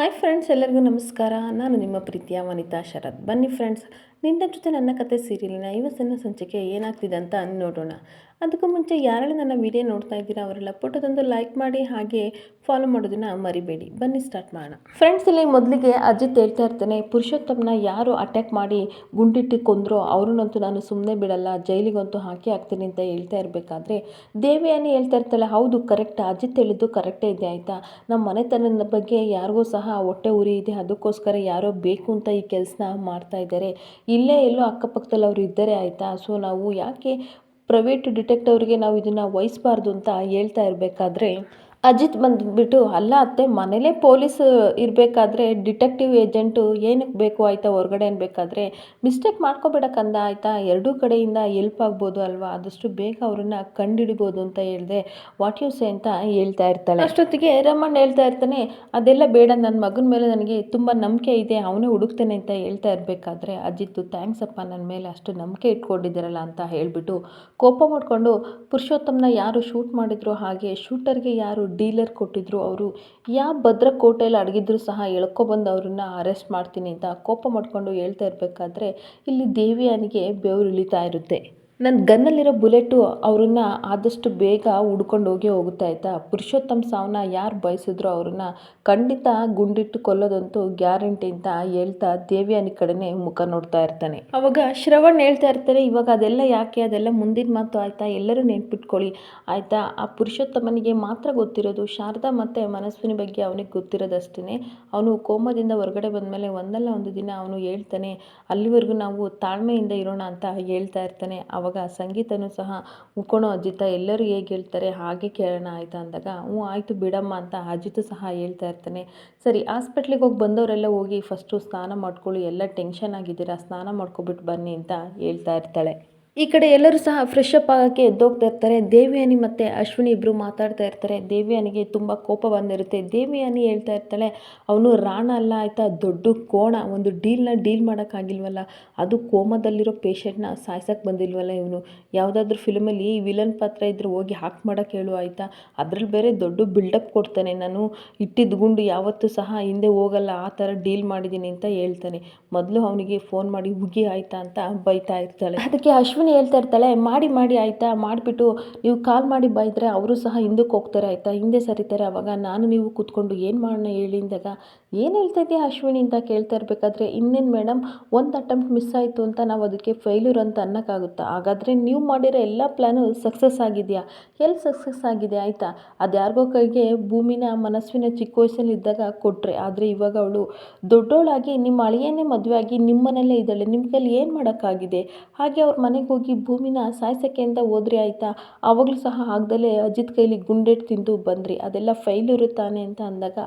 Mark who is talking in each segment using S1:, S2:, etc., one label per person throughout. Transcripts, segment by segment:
S1: Hi friends ಎಲ್ಲರಿಗೂ ನಮಸ್ಕಾರ. ನಾನು ನಿಮ್ಮ ಪ್ರೀತಿಯ ವನಿತಾ ಶರತ್. ಬನ್ನಿ ಫ್ರೆಂಡ್ಸ್ ನಿನ್ನ ಜೊತೆ ನನ್ನ ಕತೆ ಸೀರಿಯಲಿನ ಇವತ್ತಿನ ಸಂಚಿಕೆ ಏನಾಗ್ತಿದೆ ಅಂತ ನೋಡೋಣ. ಅದಕ್ಕೂ ಮುಂಚೆ ಯಾರೆಲ್ಲ ನನ್ನ ವಿಡಿಯೋ ನೋಡ್ತಾ ಇದ್ದೀರಾ ಅವರೆಲ್ಲ ಪುಟದೊಂದು ಲೈಕ್ ಮಾಡಿ ಹಾಗೆ ಫಾಲೋ ಮಾಡೋದನ್ನ ಮರಿಬೇಡಿ. ಬನ್ನಿ ಸ್ಟಾರ್ಟ್ ಮಾಡೋಣ. ಫ್ರೆಂಡ್ಸ್ ಇಲ್ಲಿ ಮೊದಲಿಗೆ ಅಜಿತ್ ಹೇಳ್ತಾ ಇರ್ತಾನೆ, ಪುರುಷೋತ್ತಮನ ಯಾರು ಅಟ್ಯಾಕ್ ಮಾಡಿ ಗುಂಡಿಟ್ಟು ಕೊಂದ್ರೋ ಅವ್ರನ್ನಂತೂ ನಾನು ಸುಮ್ಮನೆ ಬಿಡಲ್ಲ, ಜೈಲಿಗಂತೂ ಹಾಕಿ ಹಾಕ್ತೀನಿ ಅಂತ ಹೇಳ್ತಾ ಇರಬೇಕಾದ್ರೆ ದೇವಿಯಾನಿ ಹೇಳ್ತಾ ಇರ್ತಾಳೆ, ಹೌದು ಕರೆಕ್ಟ್ ಅಜಿತ್ ಹೇಳಿದ್ದು ಕರೆಕ್ಟೇ ಇದೆ ಆಯಿತಾ? ನಮ್ಮ ಮನೆತನದ ಬಗ್ಗೆ ಯಾರಿಗೂ ಸಹ ಹೊಟ್ಟೆ ಉರಿ ಇದೆ, ಅದಕ್ಕೋಸ್ಕರ ಯಾರೋ ಬೇಕು ಅಂತ ಈ ಕೆಲಸನ ಮಾಡ್ತಾ ಇದ್ದಾರೆ. ಇಲ್ಲೇ ಎಲ್ಲೋ ಅಕ್ಕಪಕ್ಕದಲ್ಲಿ ಅವರು ಇದ್ದರೆ ಆಯಿತಾ? ಸೊ ನಾವು ಯಾಕೆ ಪ್ರೈವೇಟ್ ಡಿಟೆಕ್ಟಿವ್ರಿಗೆ ನಾವು ಇದನ್ನು ವಹಿಸ್ಬಾರ್ದು ಅಂತ ಹೇಳ್ತಾ ಇರಬೇಕಾದ್ರೆ ಅಜಿತ್ ಬಂದ್ಬಿಟ್ಟು, ಅಲ್ಲ ಅತ್ತೆ, ಮನೇಲೇ ಪೊಲೀಸ್ ಇರಬೇಕಾದ್ರೆ, ಡಿಟೆಕ್ಟಿವ್ ಏಜೆಂಟು ಏನಕ್ಕೆ ಬೇಕು ಆಯಿತಾ, ಹೊರಗಡೆ ಅನ್ಬೇಕಾದ್ರೆ ಮಿಸ್ಟೇಕ್ ಮಾಡ್ಕೋಬೇಡ ಕಂದ, ಆಯಿತಾ? ಎರಡೂ ಕಡೆಯಿಂದ ಎಲ್ಪ್ ಆಗ್ಬೋದು ಅಲ್ವಾ? ಆದಷ್ಟು ಬೇಗ ಅವ್ರನ್ನ ಕಂಡುಹಿಡಿಬೋದು ಅಂತ ಹೇಳಿದೆ. ವಾಟ್ ಯು ಸೇ ಅಂತ ಹೇಳ್ತಾ ಇರ್ತಾಳೆ. ಅಷ್ಟೊತ್ತಿಗೆ ರಮಣ್ಣ ಹೇಳ್ತಾ ಇರ್ತಾನೆ, ಅದೆಲ್ಲ ಬೇಡ ನನ್ನ ಮಗನ ಮೇಲೆ ನನಗೆ ತುಂಬ ನಂಬಿಕೆ ಇದೆ, ಅವನೇ ಹುಡುಕ್ತಾನೆ ಅಂತ ಹೇಳ್ತಾ ಇರಬೇಕಾದ್ರೆ? ಅಜಿತ್ತು ಥ್ಯಾಂಕ್ಸ್ ಅಪ್ಪ ನನ್ನ ಮೇಲೆ ಅಷ್ಟು ನಂಬಿಕೆ ಇಟ್ಕೊಂಡಿದ್ದೀರಲ್ಲ ಅಂತ ಹೇಳಿಬಿಟ್ಟು ಕೋಪ ಮಾಡಿಕೊಂಡು, ಪುರುಷೋತ್ತಮನ ಯಾರು ಶೂಟ್ ಮಾಡಿದ್ರು ಹಾಗೆ ಶೂಟರ್ಗೆ ಯಾರು ಡೀಲರ್ ಕೊಟ್ಟಿದ್ರು, ಅವರು ಯಾವ ಭದ್ರಕೋಟೆಯಲ್ಲಿ ಅಡಗಿದ್ರು ಸಹ ಎಳ್ಕೊಬಂದು ಅವ್ರನ್ನ ಅರೆಸ್ಟ್ ಮಾಡ್ತೀನಿ ಅಂತ ಕೋಪ ಮಾಡಿಕೊಂಡು ಹೇಳ್ತಾ ಇರಬೇಕಾದ್ರೆ ಇಲ್ಲಿ ದೇವಿಯಾನಿಗೆ ಬೆವರು ಇಳಿತಾ ಇರುತ್ತೆ. ನನ್ನ ಗನ್ನಲ್ಲಿರೋ ಬುಲೆಟು ಅವ್ರನ್ನ ಆದಷ್ಟು ಬೇಗ ಹುಡ್ಕೊಂಡು ಹೋಗಿ ಹೋಗುತ್ತೆ ಆಯಿತಾ? ಪುರುಷೋತ್ತಮ ಸಾವನ್ನ ಯಾರು ಬಯಸಿದ್ರು ಅವ್ರನ್ನ ಖಂಡಿತ ಗುಂಡಿಟ್ಟು ಕೊಲ್ಲೋದಂತೂ ಗ್ಯಾರಂಟಿ ಅಂತ ಹೇಳ್ತಾ ದೇವಿಯಾನಿ ಕಡೆನೇ ಮುಖ ನೋಡ್ತಾ ಇರ್ತಾನೆ. ಅವಾಗ ಶ್ರವಣ್ ಹೇಳ್ತಾ ಇರ್ತಾರೆ ಇವಾಗ ಅದೆಲ್ಲ ಯಾಕೆ? ಅದೆಲ್ಲ ಮುಂದಿನ ಮಾತು ಆಯಿತಾ? ಎಲ್ಲರೂ ನೆನ್ಪಿಟ್ಕೊಳ್ಳಿ. ಆಯಿತಾ? ಆ ಪುರುಷೋತ್ತಮನಿಗೆ ಮಾತ್ರ ಗೊತ್ತಿರೋದು ಶಾರದಾ ಮತ್ತು ಮನಸ್ವಿನಿ ಬಗ್ಗೆ ಅವನಿಗೆ ಗೊತ್ತಿರೋದಷ್ಟೇ ಅವನು ಕೋಮದಿಂದ ಹೊರಗಡೆ ಬಂದಮೇಲೆ ಒಂದಲ್ಲ ಒಂದು ದಿನ ಅವನು ಹೇಳ್ತಾನೆ, ಅಲ್ಲಿವರೆಗೂ ನಾವು ತಾಳ್ಮೆಯಿಂದ ಇರೋಣ ಅಂತ ಹೇಳ್ತಾ ಇರ್ತಾನೆ. ಅವಾಗ ಅವಾಗ ಸಂಗೀತನೂ ಸಹ ಉಳ್ಕೊಳೋ ಅಜಿತ, ಎಲ್ಲರೂ ಹೇಗೆ ಹೇಳ್ತಾರೆ ಹಾಗೆ ಕೇಳೋಣ ಆಯಿತಾ? ಅಂದಾಗ, ಹ್ಞೂ ಆಯಿತು ಬಿಡಮ್ಮ ಅಂತ ಅಜಿತು ಸಹ ಹೇಳ್ತಾ ಇರ್ತಾನೆ. ಸರಿ, ಹಾಸ್ಪಿಟ್ಲಿಗೆ ಹೋಗಿ ಬಂದವರೆಲ್ಲ ಹೋಗಿ ಫಸ್ಟು ಸ್ನಾನ ಮಾಡ್ಕೊಳ್ಳಿ, ಎಲ್ಲ ಟೆನ್ಷನ್ ಆಗಿದ್ದೀರಾ, ಸ್ನಾನ ಮಾಡ್ಕೊಬಿಟ್ಟು ಬನ್ನಿ ಅಂತ ಹೇಳ್ತಾ ಇರ್ತಾಳೆ. ಈ ಕಡೆ ಎಲ್ಲರೂ ಸಹ ಫ್ರೆಶ್ ಅಪ್ ಆಗೋಕ್ಕೆ ಎದ್ದೋಗ್ತಾ ಇರ್ತಾರೆ. ದೇವಿಯಾನಿ ಮತ್ತು ಅಶ್ವಿನಿ ಇಬ್ಬರು ಮಾತಾಡ್ತಾ ಇರ್ತಾರೆ. ದೇವಿಯಾನಿಗೆ ತುಂಬ ಕೋಪ ಬಂದಿರುತ್ತೆ. ದೇವಿಯಾನಿ ಹೇಳ್ತಾ ಇರ್ತಾಳೆ, ಅವನು ರಾಣ ಅಲ್ಲ ಆಯಿತಾ, ದೊಡ್ಡ ಕೋಣ. ಒಂದು ಡೀಲ್ನ ಡೀಲ್ ಮಾಡೋಕ್ಕಾಗಿಲ್ವಲ್ಲ ಅದು ಕೋಮದಲ್ಲಿರೋ ಪೇಷಂಟ್ನ ಸಾಯ್ಸೋಕ್ಕೆ ಬಂದಿಲ್ವಲ್ಲ ಇವನು. ಯಾವುದಾದ್ರೂ ಫಿಲಮಲ್ಲಿ ವಿಲನ್ ಪಾತ್ರ ಇದ್ದರೆ ಹೋಗಿ ಹಾಕ್ ಮಾಡೋಕ್ಕೆ ಹೇಳು ಆಯಿತಾ. ಅದ್ರಲ್ಲಿ ಬೇರೆ ದೊಡ್ಡ ಬಿಲ್ಡಪ್ ಕೊಡ್ತಾನೆ ನಾನು. ಇಟ್ಟಿದ್ದ ಗುಂಡು ಯಾವತ್ತೂ ಸಹ ಹಿಂದೆ ಹೋಗಲ್ಲ. ಆ ಥರ ಡೀಲ್ ಮಾಡಿದ್ದೀನಿ ಅಂತ ಹೇಳ್ತಾನೆ. ಮೊದಲು ಅವನಿಗೆ ಫೋನ್ ಮಾಡಿ ಉಗಿ ಆಯಿತಾ? ಅಂತ ಬೈತಾ ಇರ್ತಾಳೆ. ಅದಕ್ಕೆ ಅಶ್ವಿನಿ ಹೇಳ್ತಾ ಇರ್ತಾಳೆ, ಮಾಡಿ ಮಾಡಿ ಆಯಿತಾ? ಮಾಡಿಬಿಟ್ಟು ನೀವು ಕಾಲ್ ಮಾಡಿ ಬೈದರೆ ಅವರು ಸಹ ಹಿಂದಕ್ಕೆ ಹೋಗ್ತಾರೆ ಆಯಿತಾ? ಹಿಂದೆ ಸರಿತಾರೆ ಅವಾಗ? ನಾನು ನೀವು ಕೂತ್ಕೊಂಡು ಏನು ಮಾಡೋಣ ಹೇಳಿ ಅಂದಾಗ, ಏನು ಹೇಳ್ತಾ ಇದೆಯಾ ಅಶ್ವಿನಿ ಅಂತ ಕೇಳ್ತಾ ಇರಬೇಕಾದ್ರೆ, ಇನ್ನೇನು ಮೇಡಮ್ ಒಂದು ಅಟೆಂಪ್ಟ್ ಮಿಸ್ ಆಯಿತು ಅಂತ ನಾವು ಅದಕ್ಕೆ ಫೇಲ್ಯೂರ್ ಅಂತ ಅನ್ನೋಕ್ಕಾಗುತ್ತಾ? ಹಾಗಾದರೆ ನೀವು ಮಾಡಿರೋ ಎಲ್ಲ ಪ್ಲ್ಯಾನು ಸಕ್ಸಸ್ ಆಗಿದೆಯಾ? ಎಲ್ಲಿ ಸಕ್ಸಸ್ ಆಗಿದೆ ಆಯಿತಾ? ಅದು ಯಾರಿಗೋ ಕೈಗೆ ಭೂಮಿನ, ಮನಸ್ಸಿನ ಚಿಕ್ಕ ವಯಸ್ಸಲ್ಲಿ ಇದ್ದಾಗ ಕೊಟ್ಟರೆ ಆದರೆ ಇವಾಗ ಅವಳು ದೊಡ್ಡವಳಾಗಿ ನಿಮ್ಮ ಅಳಿಯನ್ನೇ ಮದುವೆ ಆಗಿ ನಿಮ್ಮ ಮನೆಯಲ್ಲೇ ಇದ್ದಾಳೆ. ನಿಮ್ಮ ಕೈಲಿ ಏನು ಮಾಡೋಕ್ಕಾಗಿದೆ? ಹಾಗೆ ಅವ್ರ ಮನೆಗೆ ಹೋಗಿ ಭೂಮಿನ ಸಾಯ್ಸೋಕ್ಕೆ ಅಂತ ಹೋದ್ರಿ ಆಯಿತಾ? ಆವಾಗಲೂ ಸಹ ಆಗ್ದಲೇ ಅಜಿತ್ ಕೈಲಿ ಗುಂಡೆಟ್ ತಿಂದು ಬಂದ್ರಿ. ಅದೆಲ್ಲ ಫೈಲ್ ತಾನೆ ಅಂತ ಅಂದಾಗ,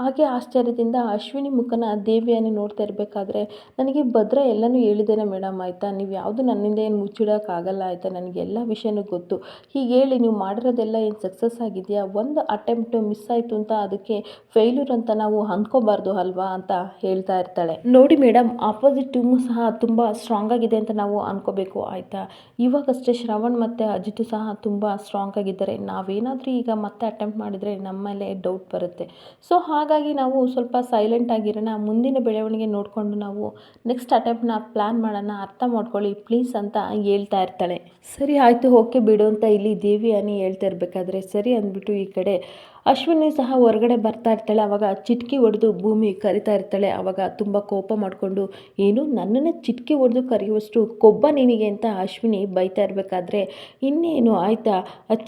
S1: ಹಾಗೆ ಆಶ್ಚರ್ಯದಿಂದ ಅಶ್ವಿನಿ ಮುಖನ ದೇವಿಯನ್ನು ನೋಡ್ತಾ ಇರಬೇಕಾದ್ರೆ ನನಗೆ ಭದ್ರ ಎಲ್ಲನೂ ಹೇಳಿದ್ದೇನೆ ಮೇಡಮ್ ಆಯಿತಾ? ನೀವು ಯಾವುದು ನನ್ನಿಂದ ಏನು ಮುಚ್ಚಿಡೋಕ್ಕಾಗಲ್ಲ ಆಯಿತಾ? ನನಗೆ ಎಲ್ಲ ವಿಷಯನೂ ಗೊತ್ತು. ಹೀಗೆ ಹೇಳಿ ನೀವು ಮಾಡಿರೋದೆಲ್ಲ ಏನು ಸಕ್ಸಸ್ ಆಗಿದೆಯಾ? ಒಂದು ಅಟೆಂಪ್ಟು ಮಿಸ್ ಆಯಿತು ಅಂತ ಅದಕ್ಕೆ ಫೇಲ್ಯೂರ್ ಅಂತ ನಾವು ಅಂದ್ಕೋಬಾರ್ದು ಅಲ್ವಾ ಅಂತ ಹೇಳ್ತಾ ಇರ್ತಾಳೆ. ನೋಡಿ ಮೇಡಮ್ ಆಪೋಸಿಟ್ ಟೀಮು ಸಹ ತುಂಬ ಸ್ಟ್ರಾಂಗ್ ಆಗಿದೆ ಅಂತ ನಾವು ಅಂದ್ಕೋಬೇಕು ಆಯಿತಾ? ಇವಾಗಷ್ಟೇ ಶ್ರವಣ್ ಮತ್ತು ಅಜಿತು ಸಹ ತುಂಬ ಸ್ಟ್ರಾಂಗ್ ಆಗಿದ್ದಾರೆ. ನಾವೇನಾದರೂ ಈಗ ಮತ್ತೆ ಅಟೆಂಪ್ಟ್ ಮಾಡಿದರೆ ನಮ್ಮ ಡೌಟ್ ಬರುತ್ತೆ. ಸೊ ಹಾಗಾಗಿ ನಾವು ಸ್ವಲ್ಪ ಸೈಲೆಂಟ್ ಆಗಿರೋಣ. ಮುಂದಿನ ಬೆಳವಣಿಗೆ ನೋಡಿಕೊಂಡು ನಾವು ನೆಕ್ಸ್ಟ್ ಅಟೆಂಪ್ಟ್ನ ಪ್ಲ್ಯಾನ್ ಮಾಡೋಣ. ಅರ್ಥ ಮಾಡ್ಕೊಳ್ಳಿ ಪ್ಲೀಸ್ ಅಂತ ಹೇಳ್ತಾ ಇರ್ತಾಳೆ. ಸರಿ, ಆಯಿತು ಓಕೆ ಬಿಡು ಅಂತ ಇಲ್ಲಿ ದೇವಿ ಅನಿ ಹೇಳ್ತಾ ಇರಬೇಕಾದ್ರೆ, ಸರಿ ಅಂದ್ಬಿಟ್ಟು ಈ ಕಡೆ ಅಶ್ವಿನಿ ಸಹ ಹೊರಗಡೆ ಬರ್ತಾ ಇರ್ತಾಳೆ ಆವಾಗ ಚಿಟ್ಕಿ ಹೊಡೆದು ಭೂಮಿ ಕರಿತಾ ಇರ್ತಾಳೆ. ಆವಾಗ ತುಂಬ ಕೋಪ ಮಾಡಿಕೊಂಡು, ಏನು, ನನ್ನನ್ನು ಚಿಟ್ಕಿ ಹೊಡೆದು ಕರೆಯುವಷ್ಟು ಕೊಬ್ಬ ನಿನಗೆ? ಅಂತ ಅಶ್ವಿನಿ ಬೈತಾ ಇರಬೇಕಾದ್ರೆ, ಇನ್ನೇನು, ಆಯಿತಾ?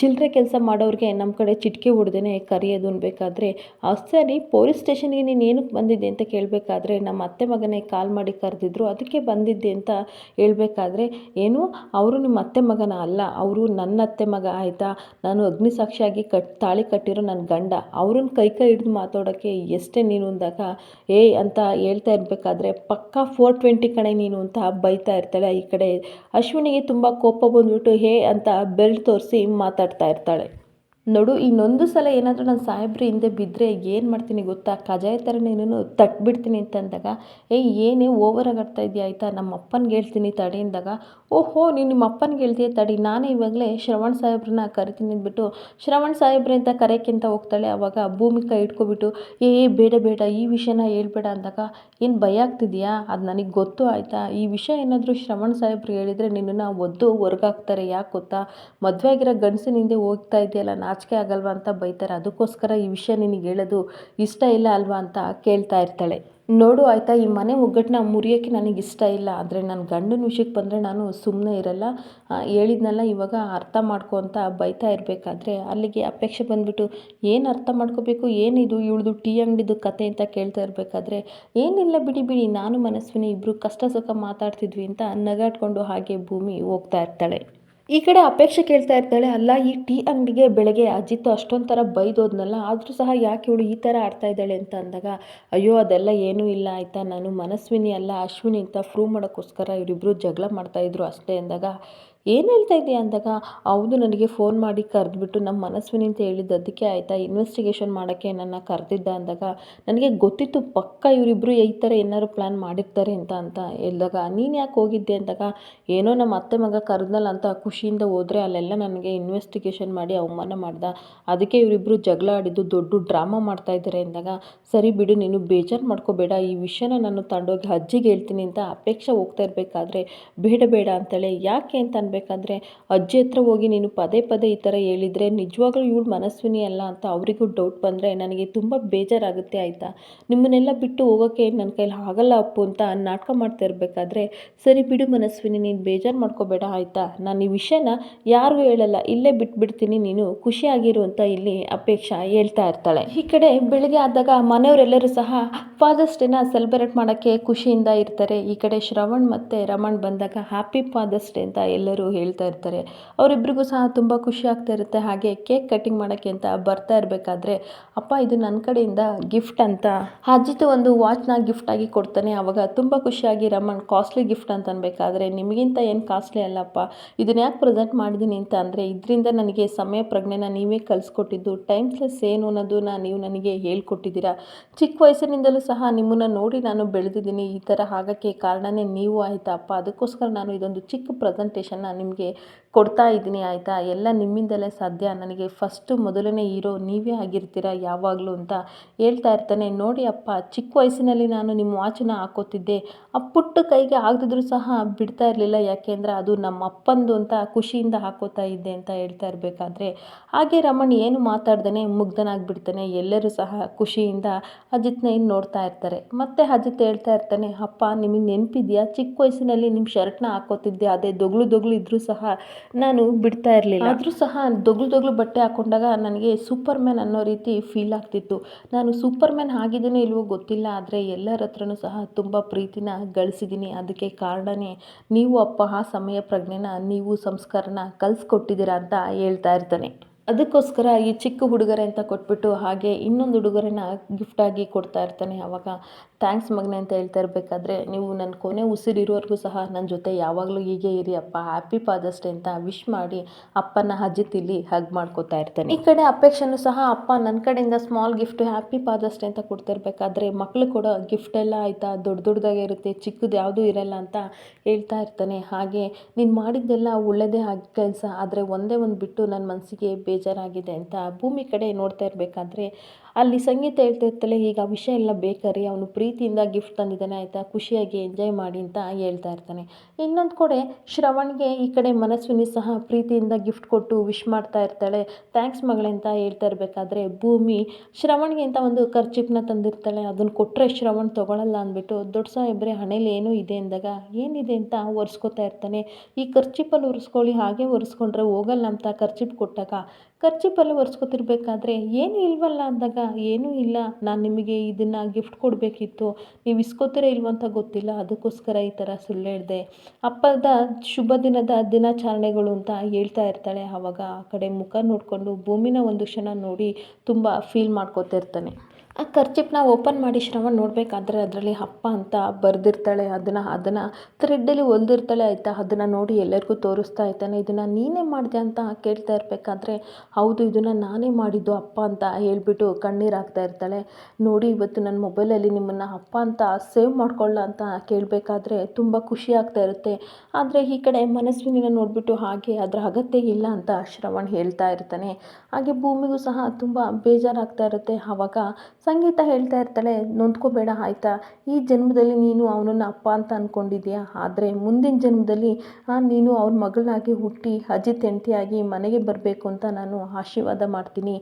S1: ಚಿಲ್ಲರೆ ಕೆಲಸ ಮಾಡೋರಿಗೆ ನಮ್ಮ ಕಡೆ ಚಿಟ್ಕಿ ಹೊಡೆದೇ ಕರೆಯೋದು ಅನ್ಬೇಕಾದ್ರೆ ಸರಿ ಪೊಲೀಸ್ ಸ್ಟೇಷನ್ಗೆ ನೀನು ಏನಕ್ಕೆ ಬಂದಿದ್ದೆ ಅಂತ ಕೇಳಬೇಕಾದ್ರೆ, ನಮ್ಮ ಅತ್ತೆ ಮಗನೇ ಕಾಲ್ ಮಾಡಿ ಕರೆದಿದ್ರು, ಅದಕ್ಕೆ ಬಂದಿದ್ದೆ ಅಂತ ಹೇಳಬೇಕಾದ್ರೆ, ಏನು, ಅವರು ನಿಮ್ಮ ಅತ್ತೆ ಮಗನ ಅಲ್ಲ, ಅವರು ನನ್ನ ಅತ್ತೆ ಮಗ, ಆಯಿತಾ? ನಾನು ಅಗ್ನಿ ಸಾಕ್ಷಿಯಾಗಿ ಕಟ್, ತಾಳಿ ಕಟ್ಟಿರೋ ನನ್ನ ಗಂಡ, ಅವ್ರನ್ನ ಕೈ ಕೈ ಹಿಡಿದು ಮಾತಾಡೋಕ್ಕೆ ಎಷ್ಟೇ ನೀನು ಅಂದಾಗ ಏಯ್ ಅಂತ ಹೇಳ್ತಾ ಇರಬೇಕಾದ್ರೆ ಪಕ್ಕಾ ಫೋರ್ ಟ್ವೆಂಟಿ ಕಣೆ ನೀನು ಅಂತ ಬೈತಾ ಇರ್ತಾಳೆ ಈ ಕಡೆ. ಅಶ್ವಿನಿಗೆ ತುಂಬ ಕೋಪ ಬಂದ್ಬಿಟ್ಟು, ಹೇ ಅಂತ ಬೆಲ್ಟ್ ತೋರಿಸಿ ಮಾತಾಡ್ತಾ ಇರ್ತಾಳೆ. ನೋಡು, ಇನ್ನೊಂದು ಸಲ ಏನಾದರೂ ನಾನು ಸಾಹೇಬ್ರ ಹಿಂದೆ ಬಿದ್ದರೆ ಏನು ಮಾಡ್ತೀನಿ ಗೊತ್ತಾ? ಕಜಾಯ ಥರ ನೀನು ತಟ್ಬಿಡ್ತೀನಿ ಅಂತ ಅಂದಾಗ ಏಯ್ ಏನೇ ಓವರಾಗಿ ಆಡ್ತಾ ಇದೆಯಾ ಆಯಿತಾ? ನಮ್ಮ ಅಪ್ಪನಿಗೆ ಹೇಳ್ತೀನಿ ತಡಿ ಅಂದಾಗ, ಓಹೋ, ನೀನು ನಿಮ್ಮ ಅಪ್ಪನಿಗೆ ಹೇಳ್ತೀಯ ತಡಿ? ನಾನೇ ಇವಾಗಲೇ ಶ್ರವಣ್ ಸಾಹೇಬ್ರನ್ನ ಕರಿತೀನಿ ಅಂದ್ಬಿಟ್ಟು, ಶ್ರವಣ್ ಸಾಹೇಬ್ರೆ ಅಂತ ಕರೆಯೋಕ್ಕಿಂತ ಹೋಗ್ತಾಳೆ ಆವಾಗ ಭೂಮಿ ಕೈ ಇಟ್ಕೊಬಿಟ್ಟು ಏ ಬೇಡ ಬೇಡ, ಈ ವಿಷಯನ ಹೇಳ್ಬೇಡ ಅಂದಾಗ, ಏನು ಭಯ ಆಗ್ತಿದೆಯಾ? ಅದು ನನಗೆ ಗೊತ್ತು ಆಯಿತಾ? ಈ ವಿಷಯ ಏನಾದರೂ ಶ್ರವಣ್ ಸಾಹೇಬ್ರಿಗೆ ಹೇಳಿದರೆ ನಿನ್ನನ್ನು ಒದ್ದು ಹೊರಗಾಕ್ತಾರೆ, ಯಾಕೆ ಗೊತ್ತಾ? ಮದುವೆ ಆಗಿರೋ ಗಂಡಸಿನ ಹಿಂದೆ ಹೋಗ್ತಾ ಇದೆಯಲ್ಲ ನಾಚಿಕೆ ಆಗಲ್ವಾ ಅಂತ ಬೈತಾರೆ. ಅದಕ್ಕೋಸ್ಕರ ಈ ವಿಷಯ ನಿನಗೆ ಹೇಳೋದು ಇಷ್ಟ ಇಲ್ಲ ಅಲ್ವಾ ಅಂತ ಕೇಳ್ತಾ ಇರ್ತಾಳೆ. ನೋಡು ಆಯಿತಾ, ಈ ಮನೆ ಒಗ್ಗಟ್ಟನ್ನ ಮುರಿಯೋಕ್ಕೆ ನನಗೆ ಇಷ್ಟ ಇಲ್ಲ. ಆದರೆ ನನ್ನ ಗಂಡನ ವಿಷಯಕ್ಕೆ ಬಂದರೆ ನಾನು ಸುಮ್ಮನೆ ಇರಲ್ಲ. ಹೇಳಿದ್ನಲ್ಲ, ಇವಾಗ ಅರ್ಥ ಮಾಡ್ಕೊ ಅಂತ ಬೈತಾ ಇರಬೇಕಾದ್ರೆ ಅಲ್ಲಿಗೆ ಅಪೇಕ್ಷೆ ಬಂದುಬಿಟ್ಟು, ಏನು ಅರ್ಥ ಮಾಡ್ಕೋಬೇಕು? ಏನಿದು ಇವಳ್ದು ಟೀ ಅಂಗಡಿದು ಕತೆ ಅಂತ ಕೇಳ್ತಾ ಇರಬೇಕಾದ್ರೆ, ಏನಿಲ್ಲ ಬಿಡಿ ಬಿಡಿ, ನಾನು ಮನಸ್ವಿನಿ ಇಬ್ಬರು ಕಷ್ಟ ಸುಖ ಮಾತಾಡ್ತಿದ್ವಿ ಅಂತ ನಗಾಡ್ಕೊಂಡು ಹಾಗೆ ಭೂಮಿ ಹೋಗ್ತಾ ಇರ್ತಾಳೆ. ಈ ಕಡೆ ಅಪೇಕ್ಷೆ ಕೇಳ್ತಾ ಇರ್ತಾಳೆ, ಅಲ್ಲ, ಈ ಟೀ ಅಂಗಡಿಗೆ ಬೆಳಗ್ಗೆ ಅಜಿತ್ ಅಷ್ಟೊಂದು ಥರ ಬೈದೋದ್ನಲ್ಲ, ಆದರೂ ಸಹ ಯಾಕೆ ಇವಳು ಈ ಥರ ಆಡ್ತಾ ಇದ್ದಾಳೆ? ಅಂತ ಅಂದಾಗ, ಅಯ್ಯೋ, ಅದೆಲ್ಲ ಏನೂ ಇಲ್ಲ ಆಯಿತಾ, ನಾನು ಮನಸ್ವಿನಿ ಅಲ್ಲ, ಅಶ್ವಿನಿ ಅಂತ ಪ್ರೂವ್ ಮಾಡೋಕ್ಕೋಸ್ಕರ ಇವರಿಬ್ಬರು ಜಗಳ ಮಾಡ್ತಾಯಿದ್ರು ಅಷ್ಟೇ, ಅಂದಾಗ ಏನು ಹೇಳ್ತಾ ಇದೆಯಾ ಅಂದಾಗ? ಹೌದು, ನನಗೆ ಫೋನ್ ಮಾಡಿ ಕರೆದ್ಬಿಟ್ಟು ನಮ್ಮ ಮನಸ್ವಿನಿ ಅಂತ ಹೇಳಿದ್ದು ಅದಕ್ಕೆ ಆಯಿತಾ? ಇನ್ವೆಸ್ಟಿಗೇಷನ್ ಮಾಡೋಕ್ಕೆ ನನ್ನ ಕರೆದಿದ್ದ ಅಂದಾಗ ನನಗೆ ಗೊತ್ತಿತ್ತು ಪಕ್ಕ ಇವರಿಬ್ಬರು ಈ ಥರ ಏನಾದ್ರು ಪ್ಲ್ಯಾನ್ ಮಾಡಿರ್ತಾರೆ ಅಂತ ಅಂತ ಹೇಳಿದಾಗ, ನೀನು ಯಾಕೆ ಹೋಗಿದ್ದೆ? ಅಂದಾಗ, ಏನೋ ನಮ್ಮ ಅತ್ತೆ ಮಗ ಕರೆದ್ನಲ್ಲ ಅಂತ ಖುಷಿಯಿಂದ ಹೋದರೆ ಅಲ್ಲೆಲ್ಲ ನನಗೆ ಇನ್ವೆಸ್ಟಿಗೇಷನ್ ಮಾಡಿ ಅವಮಾನ ಮಾಡ್ದ. ಅದಕ್ಕೆ ಇವರಿಬ್ಬರು ಜಗಳ ಆಡಿದ್ದು, ದೊಡ್ಡ ಡ್ರಾಮಾ ಮಾಡ್ತಾ ಇದ್ದಾರೆ ಅಂದಾಗ, ಸರಿ ಬಿಡು, ನೀನು ಬೇಜಾರು ಮಾಡ್ಕೋಬೇಡ. ಈ ವಿಷಯನ ನಾನು ತಂಡೋಗಿ ಅಜ್ಜಿಗೆ ಹೇಳ್ತೀನಿ ಅಂತ ಅಪೇಕ್ಷೆ ಹೋಗ್ತಾ ಇರಬೇಕಾದ್ರೆ ಬೇಡ ಬೇಡ ಅಂತೇಳಿ. ಯಾಕೆ ಅಂತ ಅನ್ಬೇಕಾದ್ರೆ ಅಜ್ಜಿ ಹತ್ರ ಹೋಗಿ ನೀನು ಪದೇ ಪದೇ ಈ ಥರ ಹೇಳಿದರೆ ನಿಜವಾಗ್ಲೂ ಇವಳು ಮನಸ್ವಿನಿ ಅಲ್ಲ ಅಂತ ಅವರಿಗೂ ಡೌಟ್ ಬಂದರೆ ನನಗೆ ತುಂಬ ಬೇಜಾರಾಗುತ್ತೆ ಆಯಿತಾ? ನಿಮ್ಮನ್ನೆಲ್ಲ ಬಿಟ್ಟು ಹೋಗೋಕ್ಕೆ ನನ್ನ ಕೈಲಿ ಆಗಲ್ಲ ಅಪ್ಪು ಅಂತ ನಾಟಕ ಮಾಡ್ತಾ ಇರಬೇಕಾದ್ರೆ, ಸರಿ ಬಿಡು ಮನಸ್ವಿನಿ, ನೀನು ಬೇಜಾರು ಮಾಡ್ಕೋಬೇಡ ಆಯಿತಾ? ನಾನು ಈ ವಿಷಯನ ಯಾರಿಗೂ ಹೇಳಲ್ಲ, ಇಲ್ಲೇ ಬಿಟ್ಬಿಡ್ತೀನಿ, ನೀನು ಖುಷಿಯಾಗಿರು ಅಂತ ಇಲ್ಲಿ ಅಪೇಕ್ಷಾ ಹೇಳ್ತಾ ಇರ್ತಾಳೆ. ಈ ಕಡೆ ಬೆಳಿಗ್ಗೆ ಆದಾಗ ಮನೆಯವರೆಲ್ಲರೂ ಸಹ ಫಾದರ್ಸ್ ಡೇನ ಸೆಲೆಬ್ರೇಟ್ ಮಾಡೋಕ್ಕೆ ಖುಷಿಯಿಂದ ಇರ್ತಾರೆ. ಈ ಕಡೆ ಶ್ರವಣ್ ಮತ್ತು ರಮಣ್ ಬಂದಾಗ ಹ್ಯಾಪಿ ಫಾದರ್ಸ್ ಡೇ ಅಂತ ಎಲ್ಲರೂ ಹೇಳ್ತಾ ಇರ್ತಾರೆ. ಅವರಿಬ್ಬರಿಗೂ ಸಹ ತುಂಬ ಖುಷಿ ಆಗ್ತಾ ಇರುತ್ತೆ. ಹಾಗೆ ಕೇಕ್ ಕಟಿಂಗ್ ಮಾಡೋಕ್ಕೆ ಅಂತ ಬರ್ತಾ ಇರಬೇಕಾದ್ರೆ, ಅಪ್ಪ, ಇದು ನನ್ನ ಕಡೆಯಿಂದ ಗಿಫ್ಟ್ ಅಂತ. ಅಜಿತ್ ಒಂದು ವಾಚ್ನ ಗಿಫ್ಟಾಗಿ ಕೊಡ್ತಾನೆ. ಆವಾಗ ತುಂಬ ಖುಷಿಯಾಗಿ ರಮಣ್, ಕಾಸ್ಟ್ಲಿ ಗಿಫ್ಟ್ ಅಂತ ಅನ್ಬೇಕಾದ್ರೆ ನಿಮಗಿಂತ ಏನು ಕಾಸ್ಟ್ಲಿ ಅಲ್ಲಪ್ಪ? ಇದನ್ನ ಯಾಕೆ ಪ್ರೆಸೆಂಟ್ ಮಾಡಿದ್ದೀನಿ ಅಂತ ಅಂದರೆ, ಇದರಿಂದ ನನಗೆ ಸಮಯ, ಪ್ರಜ್ಞೆನ ನೀವೇ ಕಲಿಸ್ಕೊಟ್ಟಿದ್ದು ಟೈಮ್ಸ್ಲೆಸ್ ಏನು ಅನ್ನೋದನ್ನ ನೀವು ನನಗೆ ಹೇಳ್ಕೊಟ್ಟಿದ್ದೀರಾ? ಚಿಕ್ಕ ವಯಸ್ಸಿನಿಂದಲೂ ಸಹ ನಿಮ್ಮನ್ನು ನೋಡಿ ನಾನು ಬೆಳೆದಿದ್ದೀನಿ. ಈ ಥರ ಆಗೋಕ್ಕೆ ಕಾರಣನೇ ನೀವು ಆಯಿತಾ ಅಪ್ಪ? ಅದಕ್ಕೋಸ್ಕರ ನಾನು ಇದೊಂದು ಚಿಕ್ಕ ಪ್ರೆಸೆಂಟೇಷನ್ನ ನಿಮಗೆ ಕೊಡ್ತಾ ಇದ್ದೀನಿ, ಆಯಿತಾ? ಎಲ್ಲ ನಿಮ್ಮಿಂದಲೇ ಸಾಧ್ಯ? ನನಗೆ ಫಸ್ಟು ಮೊದಲನೇ ಹೀರೋ ನೀವೇ ಆಗಿರ್ತೀರ ಯಾವಾಗಲೂ ಅಂತ ಹೇಳ್ತಾ ಇರ್ತಾನೆ. ನೋಡಿ ಅಪ್ಪ, ಚಿಕ್ಕ ವಯಸ್ಸಿನಲ್ಲಿ ನಾನು ನಿಮ್ಮ ವಾಚನ್ನ ಹಾಕೋತಿದ್ದೆ. ಆ ಪುಟ್ಟ ಕೈಗೆ ಆಗದಿದ್ರೂ ಸಹ ಬಿಡ್ತಾ ಇರಲಿಲ್ಲ. ಯಾಕೆಂದರೆ ಅದು ನಮ್ಮ ಅಪ್ಪಂದು ಅಂತ ಖುಷಿಯಿಂದ ಹಾಕೋತಾ ಇದ್ದೆ ಅಂತ ಹೇಳ್ತಾ ಇರಬೇಕಾದ್ರೆ. ಹಾಗೆ ರಮಣ್ ಏನು ಮಾತಾಡ್ದೇ ಮುಗ್ಧನಾಗಿಬಿಡ್ತಾನೆ. ಎಲ್ಲರೂ ಸಹ ಖುಷಿಯಿಂದ ಅಜಿತ್ನ ಇನ್ನು ನೋಡ್ತಾ ಇರ್ತಾರೆ. ಮತ್ತೆ ಅಜಿತ್ ಹೇಳ್ತಾ ಇರ್ತಾನೆ, ಅಪ್ಪ, ನಿಮಗೆ ನೆನಪಿದೆಯಾ? ಚಿಕ್ಕ ವಯಸ್ಸಿನಲ್ಲಿ ನಿಮ್ಮ ಶರ್ಟ್ನ ಹಾಕೋತಿದ್ದೆ. ಅದೇ ದೊಗ್ಲು ದೊಗ್ಲು ಇದ್ದರೂ ಸಹ ನಾನು ಬಿಡ್ತಾ ಇರಲಿಲ್ಲ. ಆದರೂ ಸಹ ದೊಗ್ಲು ದೊಗ್ಲು ಬಟ್ಟೆ ಹಾಕೊಂಡಾಗ ನನಗೆ ಸೂಪರ್ ಮ್ಯಾನ್ ಅನ್ನೋ ರೀತಿ ಫೀಲ್ ಆಗ್ತಿತ್ತು. ನಾನು ಸೂಪರ್ ಮ್ಯಾನ್ ಆಗಿದ್ದೀನೋ ಇಲ್ವೋ ಗೊತ್ತಿಲ್ಲ, ಆದರೆ ಎಲ್ಲರ ಹತ್ರನೂ ಸಹ ತುಂಬ ಪ್ರೀತಿನ ಗಳಿಸಿದ್ದೀನಿ. ಅದಕ್ಕೆ ಕಾರಣನೇ ನೀವು ಅಪ್ಪ ಆ ಸಮಯ ಪ್ರಜ್ಞೆನ ನೀವು ಸಂಸ್ಕಾರನ ಕಲಿಸ್ಕೊಟ್ಟಿದ್ದೀರಾ ಅಂತ ಹೇಳ್ತಾ ಇರ್ತಾನೆ. ಅದಕ್ಕೋಸ್ಕರ ಈ ಚಿಕ್ಕ ಉಡುಗೊರೆ ಅಂತ ಕೊಟ್ಬಿಟ್ಟು ಹಾಗೆ ಇನ್ನೊಂದು ಉಡುಗೊರೆನ ಗಿಫ್ಟಾಗಿ ಕೊಡ್ತಾ ಇರ್ತಾನೆ ಆವಾಗ ಥ್ಯಾಂಕ್ಸ್ ಮಗ್ನೆ ಅಂತ ಹೇಳ್ತಾ ಇರಬೇಕಾದ್ರೆ ನೀವು ನನ್ನ ಕೊನೆ ಉಸಿರಿರೋವರೆಗೂ ಸಹ ನನ್ನ ಜೊತೆ ಯಾವಾಗಲೂ ಹೀಗೆ ಇರಿ ಅಪ್ಪ. ಹ್ಯಾಪಿ ಫಾದರ್ಸ್ ಡೇ ಅಂತ ವಿಶ್ ಮಾಡಿ ಅಪ್ಪನ ಅಜಿತ್ ಇಲ್ಲಿ ಹಗ್ ಮಾಡ್ಕೋತಾ ಇರ್ತಾನೆ. ಈ ಕಡೆ ಅಪೇಕ್ಷೆನೂ ಸಹ ಅಪ್ಪ ನನ್ನ ಕಡೆಯಿಂದ small gift happy father's day ಅಂತ ಕೊಡ್ತಾ ಇರಬೇಕಾದ್ರೆ ಮಕ್ಕಳು ಕೂಡ ಗಿಫ್ಟ್ ಎಲ್ಲ ಆಯಿತಾ? ದೊಡ್ಡ ದೊಡ್ಡದಾಗೆ ಇರುತ್ತೆ, ಚಿಕ್ಕದು ಯಾವುದೂ ಇರಲ್ಲ ಅಂತ ಹೇಳ್ತಾ ಇರ್ತಾನೆ. ಹಾಗೆ ನೀನು ಮಾಡಿದ್ದೆಲ್ಲ ಒಳ್ಳೆಯದೇ ಆಗಿ ಕೆಲಸ ಆದರೆ ಒಂದೇ ಒಂದು ಬಿಟ್ಟು ನನ್ನ ಮನಸ್ಸಿಗೆ ಬೇಜಾರಾಗಿದೆ ಅಂತ ಭೂಮಿ ಕಡೆ ನೋಡ್ತಾ ಇರಬೇಕಾದ್ರೆ ಅಲ್ಲಿ ಸಂಗೀತ ಹೇಳ್ತಾ ಇರ್ತಾಳೆ ಈಗ ವಿಷಯ ಎಲ್ಲ ಬೇಕರಿ ಅವನು ಪ್ರೀತಿಯಿಂದ ಗಿಫ್ಟ್ ತಂದಿದ್ದಾನೆ, ಆಯಿತಾ? ಖುಷಿಯಾಗಿ ಎಂಜಾಯ್ ಮಾಡಿ ಅಂತ ಹೇಳ್ತಾ ಇರ್ತಾನೆ. ಇನ್ನೊಂದು ಕಡೆ ಶ್ರವಣ್ಗೆ ಈ ಕಡೆ ಮನಸ್ವಿನಿ ಸಹ ಪ್ರೀತಿಯಿಂದ ಗಿಫ್ಟ್ ಕೊಟ್ಟು ವಿಶ್ ಮಾಡ್ತಾ ಇರ್ತಾಳೆ. ಥ್ಯಾಂಕ್ಸ್ ಮಗಳೇ ಅಂತ ಹೇಳ್ತಾ ಇರಬೇಕಾದ್ರೆ, ಭೂಮಿ, ಶ್ರವಣ್ಗೆ ಅಂತ ಒಂದು ಖರ್ಚಿಪ್ನ ತಂದಿರ್ತಾಳೆ. ಅದನ್ನು ಕೊಟ್ಟರೆ ಶ್ರವಣ್ ತೊಗೊಳಲ್ಲ ಅಂದ್ಬಿಟ್ಟು, ದೊಡ್ಡ ಸಾಹೇಬ್ರೆ ಹಣೆಯಲ್ಲಿ ಏನೂ ಇದೆ ಅಂದಾಗ ಏನಿದೆ ಅಂತ ಒರೆಸ್ಕೊತಾ ಇರ್ತಾನೆ. ಈ ಖರ್ಚಿಪಲ್ಲಿ ಒರೆಸ್ಕೊಳ್ಳಿ, ಹಾಗೆ ಒರೆಸ್ಕೊಂಡ್ರೆ ಹೋಗಲ್ಲ ಅಂತ ಖರ್ಚಿಪ್ ಕೊಟ್ಟಾಗ. ಖರ್ಚಿಪಲ್ಲಿ ಒರೆಸ್ಕೊತಿರ್ಬೇಕಾದ್ರೆ ಏನು ಇಲ್ವಲ್ಲ ಅಂದಾಗ, ಏನೂ ಇಲ್ಲ. ನಾನು ನಿಮಗೆ ಇದನ್ನು ಗಿಫ್ಟ್ ಕೊಡಬೇಕಿತ್ತು. ನೀವು ಇಸ್ಕೋತೀರ ಇಲ್ವೋ ಅಂತ ಗೊತ್ತಿಲ್ಲ. ಅದಕ್ಕೋಸ್ಕರ ಈ ಥರ ಸುಳ್ಳು ಹೇಳಿದೆ. ಅಪ್ಪದ ಶುಭ ದಿನದ ದಿನಾಚರಣೆಗಳು ಅಂತ ಹೇಳ್ತಾ ಇರ್ತಾಳೆ. ಆವಾಗ ಆ ಕಡೆ ಮುಖ ನೋಡಿಕೊಂಡು ಭೂಮಿನ ಒಂದು ಕ್ಷಣ ನೋಡಿ ತುಂಬ ಫೀಲ್ ಮಾಡ್ಕೋತಾ ಇರ್ತಾನೆ ಆ ಕರ್ಚಿಪ್ನ ಓಪನ್ ಮಾಡಿ ಶ್ರವಣ್ ನೋಡಬೇಕಾದ್ರೆ ಅದರಲ್ಲಿ ಅಪ್ಪ ಅಂತ ಬರೆದಿರ್ತಾಳೆ, ಅದನ್ನು ಅದನ್ನು ಥ್ರೆಡ್ಡಲ್ಲಿ ಹೊಲ್ದಿರ್ತಾಳೆ ಆಯಿತಾ, ಅದನ್ನು ನೋಡಿ ಎಲ್ಲರಿಗೂ ತೋರಿಸ್ತಾ ಇರ್ತಾನೆ ಇದನ್ನು ನೀನೇ ಮಾಡಿದೆ ಅಂತ ಕೇಳ್ತಾ ಇರಬೇಕಾದ್ರೆ, ಹೌದು, ಇದನ್ನು ನಾನೇ ಮಾಡಿದ್ದು ಅಪ್ಪ ಅಂತ ಹೇಳಿಬಿಟ್ಟು ಕಣ್ಣೀರು ಹಾಕ್ತಾ ಇರ್ತಾಳೆ. ನೋಡಿ, ಇವತ್ತು ನನ್ನ ಮೊಬೈಲಲ್ಲಿ ನಿಮ್ಮನ್ನು ಅಪ್ಪ ಅಂತ ಸೇವ್ ಮಾಡ್ಕೊಳ್ಳ ಅಂತ ಕೇಳಬೇಕಾದ್ರೆ ತುಂಬ ಖುಷಿ ಆಗ್ತಾ ಇರುತ್ತೆ. ಆದರೆ ಈ ಕಡೆ ಮನಸ್ವಿನಿನ ನೋಡಿಬಿಟ್ಟು ಹಾಗೆ ಅದರ ಅಗತ್ಯ ಇಲ್ಲ ಅಂತ ಶ್ರವಣ್ ಹೇಳ್ತಾ ಇರ್ತಾನೆ. ಹಾಗೆ ಭೂಮಿಗೂ ಸಹ ತುಂಬ ಬೇಜಾರಾಗ್ತಾ ಇರುತ್ತೆ. ಆವಾಗ ಸಂಗೀತ ಹೇಳ್ತಾ ಇರ್ತಾಳೆ, ನೊಂದ್ಕೋಬೇಡ ಆಯಿತಾ? ಈ ಜನ್ಮದಲ್ಲಿ ನೀನು ಅವನನ್ನು ಅಪ್ಪ ಅಂತ ಅಂದ್ಕೊಂಡಿದ್ಯಾ ಆದರೆ ಮುಂದಿನ ಜನ್ಮದಲ್ಲಿ ನೀನು ಅವ್ರ ಮಗಳಾಗಿ ಹುಟ್ಟಿ ಅಜಿ ಹೆಂಡ್ತಿಯಾಗಿ ಮನೆಗೆ ಬರಬೇಕು ಅಂತ ನಾನು ಆಶೀರ್ವಾದ ಮಾಡ್ತೀನಿ.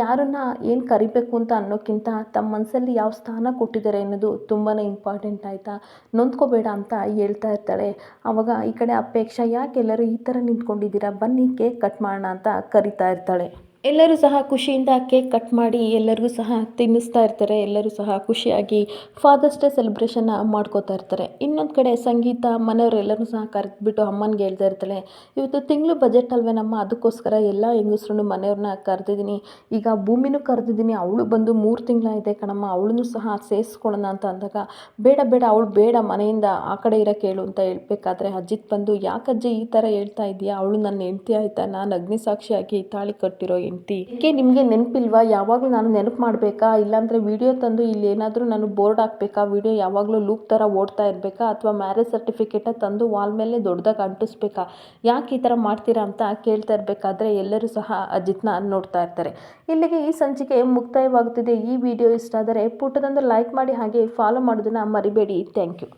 S1: ಯಾರನ್ನು ಏನು ಕರಿಬೇಕು ಅಂತ ಅನ್ನೋಕ್ಕಿಂತ ತಮ್ಮ ಮನಸ್ಸಲ್ಲಿ ಯಾವ ಸ್ಥಾನ ಕೊಟ್ಟಿದ್ದಾರೆ ಅನ್ನೋದು ತುಂಬಾ ಇಂಪಾರ್ಟೆಂಟ್ ಆಯಿತಾ? ನೊಂದ್ಕೋಬೇಡ ಅಂತ ಹೇಳ್ತಾ ಇರ್ತಾಳೆ. ಆವಾಗ ಈ ಕಡೆ ಅಪೇಕ್ಷಾ, ಯಾಕೆ ಎಲ್ಲರೂ ಈ ಥರ ನಿಂತ್ಕೊಂಡಿದ್ದೀರಾ? ಬನ್ನಿ ಕೇಕ್ ಕಟ್ ಮಾಡೋಣ ಅಂತ ಕರಿತಾ ಇರ್ತಾಳೆ. ಎಲ್ಲರೂ ಸಹ ಖುಷಿಯಿಂದ ಕೇಕ್ ಕಟ್ ಮಾಡಿ ಎಲ್ಲರಿಗೂ ಸಹ ತಿನ್ನಿಸ್ತಾ ಇರ್ತಾರೆ, ಎಲ್ಲರೂ ಸಹ ಖುಷಿಯಾಗಿ ಫಾದರ್ಸ್ ಡೇ ಸೆಲೆಬ್ರೇಷನ್ನ ಮಾಡ್ಕೋತಾ ಇರ್ತಾರೆ. ಇನ್ನೊಂದು ಕಡೆ ಸಂಗೀತ ಮನೆಯವರೆಲ್ಲರೂ ಸಹ ಕರೆದ್ಬಿಟ್ಟು ಅಮ್ಮನಿಗೆ ಹೇಳ್ತಾ ಇರ್ತಾಳೆ ಇವತ್ತು ತಿಂಗಳು ಬಜೆಟ್ ಅಲ್ವೇನಮ್ಮ ಅದಕ್ಕೋಸ್ಕರ ಎಲ್ಲ ಹೆಂಗಸ್ರು ಮನೆಯವ್ರನ್ನ ಕರೆದಿದ್ದೀನಿ. ಈಗ ಭೂಮಿನೂ ಕರೆದಿದ್ದೀನಿ, ಅವಳು ಬಂದು ಮೂರು ತಿಂಗಳಾಗಿದೆ ಕಣಮ್ಮ, ಅವಳನ್ನು ಸಹ ಸೇರಿಸ್ಕೊಳ್ಳೋಣ ಅಂತ ಅಂದಾಗ, ಬೇಡ ಬೇಡ, ಅವಳು ಬೇಡ, ಮನೆಯಿಂದ ಆ ಕಡೆ ಇರೋ ಕೇಳು ಅಂತ ಹೇಳ್ಬೇಕಾದ್ರೆ ಅಜ್ಜಿತ್ ಬಂದು, ಯಾಕಜ್ಜಿ ಈ ಥರ ಹೇಳ್ತಾ ಇದೆಯಾ? ಅವಳು ನನ್ನ ಹೆಂಡ್ತಿ ಆಯಿತಾ? ನಾನು ಅಗ್ನಿಸಾಕ್ಷಿಯಾಗಿ ತಾಳಿ ಕಟ್ಟಿರೋ ಏಕೆ ನಿಮಗೆ ನೆನಪಿಲ್ವಾ? ಯಾವಾಗಲೂ ನಾನು ನೆನಪು ಮಾಡಬೇಕಾ? ಇಲ್ಲಾಂದರೆ ವಿಡಿಯೋ ತಂದು ಇಲ್ಲಿ ಏನಾದರೂ ನಾನು ಬೋರ್ಡ್ ಹಾಕ್ಬೇಕಾ? ವಿಡಿಯೋ ಯಾವಾಗಲೂ ಲೂಪ್ ಥರ ಓಡ್ತಾ ಇರಬೇಕಾ? ಅಥವಾ ಮ್ಯಾರೇಜ್ ಸರ್ಟಿಫಿಕೇಟ ತಂದು ವಾಲ್ ಮೇಲೆ ದೊಡ್ಡದಾಗಿ ಅಂಟಿಸ್ಬೇಕಾ? ಯಾಕೆ ಈ ಥರ ಮಾಡ್ತೀರಾ ಅಂತ ಕೇಳ್ತಾ ಇರಬೇಕಾದ್ರೆ ಎಲ್ಲರೂ ಸಹ ಅಜಿತ್ನ ನೋಡ್ತಾ ಇರ್ತಾರೆ. ಇಲ್ಲಿಗೆ ಈ ಸಂಚಿಕೆ ಮುಕ್ತಾಯವಾಗುತ್ತಿದೆ. ಈ ವಿಡಿಯೋ ಇಷ್ಟ ಆದರೆ ಪುಟ್ಟದೊಂದು ಲೈಕ್ ಮಾಡಿ ಹಾಗೆ ಫಾಲೋ ಮಾಡೋದನ್ನು ಮರಿಬೇಡಿ. Thank you